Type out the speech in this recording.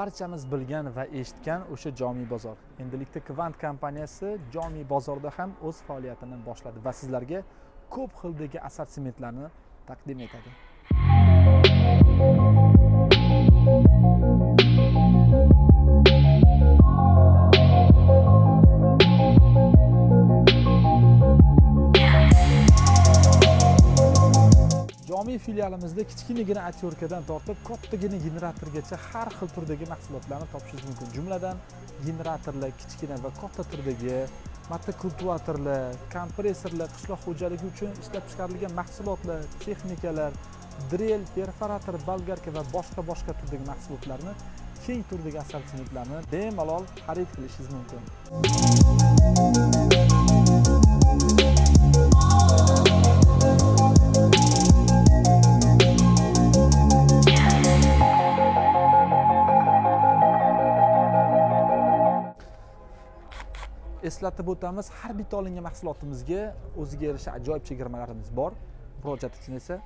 barchamiz bilgan va eshitgan o'sha jomiy bozor. Endilikda kvant kompaniyasi jomiy bozorda ham o'z faoliyatini boshladi va sizlarga ko'p xildagi assortimentlarni taqdim etadi. Jomiy filialimizda kichkinagina atyorkadan tortib kattagina generatorgacha har xil turdagi mahsulotlarni topishingiz mumkin. Jumladan generatorlar kichkina va katta turdagi motokultivatorlar kompressorlar qishloq xo'jaligi uchun ishlab chiqarilgan mahsulotlar texnikalar drel perforator bolgarka va boshqa boshqa turdagi mahsulotlarni keng turdagi assortimentlarni bemalol xarid qilishingiz mumkin. Eslatib o'tamiz har bitta olingan mahsulotimizga o'ziga yarasha ajoyib chegirmalarimiz bor. Murojaat uchun esa